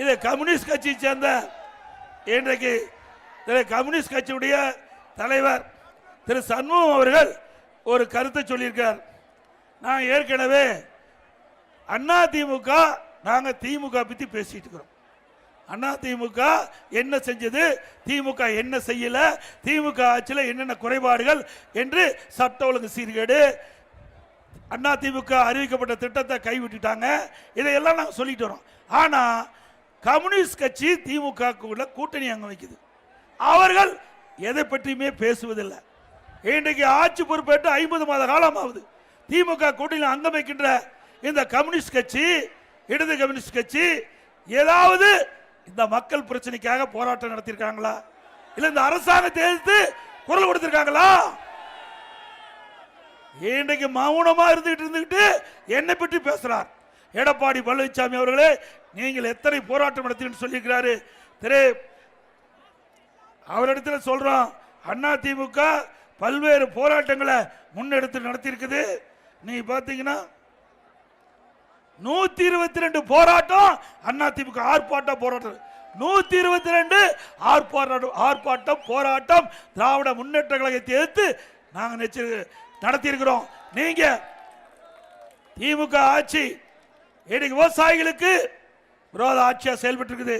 இது கம்யூனிஸ்ட் கட்சியை சேர்ந்த இன்றைக்கு திரு கம்யூனிஸ்ட் கட்சியுடைய தலைவர் திரு சண்முகம் அவர்கள் ஒரு கருத்தை சொல்லியிருக்கார். நான் ஏற்கனவே அண்ணா திமுக நாங்கள் திமுக பற்றி பேசிட்டு இருக்கிறோம். அண்ணா திமுக என்ன செஞ்சது? திமுக என்ன செய்யல? திமுக ஆட்சியில் என்னென்ன குறைபாடுகள் என்று சட்ட ஒழுங்கு சீர்கேடு அண்ணா திமுக அறிவிக்கப்பட்ட திட்டத்தை கைவிட்டுட்டாங்க. இதையெல்லாம் நாங்கள் சொல்லிட்டு வரோம். ஆனால் கம்யூனிஸ்ட் கட்சி திமுக உள்ள கூட்டணி அங்க வைக்குது. அவர்கள் எதை பற்றியுமே பேசுவதில்லை. இன்றைக்கு ஆட்சி பொறுப்பேற்று ஐம்பது மாத காலம் ஆகுது. திமுக கூட்டணியில் அங்கம் வைக்கின்ற இந்த கம்யூனிஸ்ட் கட்சி இடது கம்யூனிஸ்ட் கட்சி ஏதாவது இந்த மக்கள் பிரச்சனைக்காக போராட்டம் நடத்தியிருக்காங்களா? இல்ல இந்த அரசாங்கத்தை எதிர்த்து குரல் கொடுத்திருக்காங்களா? இன்றைக்கு மௌனமா இருந்துகிட்டு இருந்துகிட்டு என்னை பற்றி பேசுறார். எடப்பாடி பழனிசாமி அவர்களே நீங்கள் எத்தனை போராட்டம் நடத்தின்னு சொல்லியிருக்கிறாரு? திரு அவரிடத்துல சொல்றோம் அண்ணா திமுக பல்வேறு போராட்டங்களை முன்னெடுத்து நடத்தியிருக்குது. நீ பாத்தீங்கன்னா நூத்தி இருபத்தி ரெண்டு போராட்டம் அண்ணா திமுக ஆர்ப்பாட்டம் போராட்டம். நூத்தி இருபத்தி ரெண்டு ஆர்ப்பாட்டம் ஆர்ப்பாட்டம் போராட்டம் திராவிட முன்னேற்ற கழகத்தை எதிர்த்து நாங்கள் நடத்தியிருக்கிறோம். நீங்க திமுக ஆட்சி இன்னைக்கு விவசாயிகளுக்கு விரோத ஆட்சியாக செயல்பட்டு இருக்குது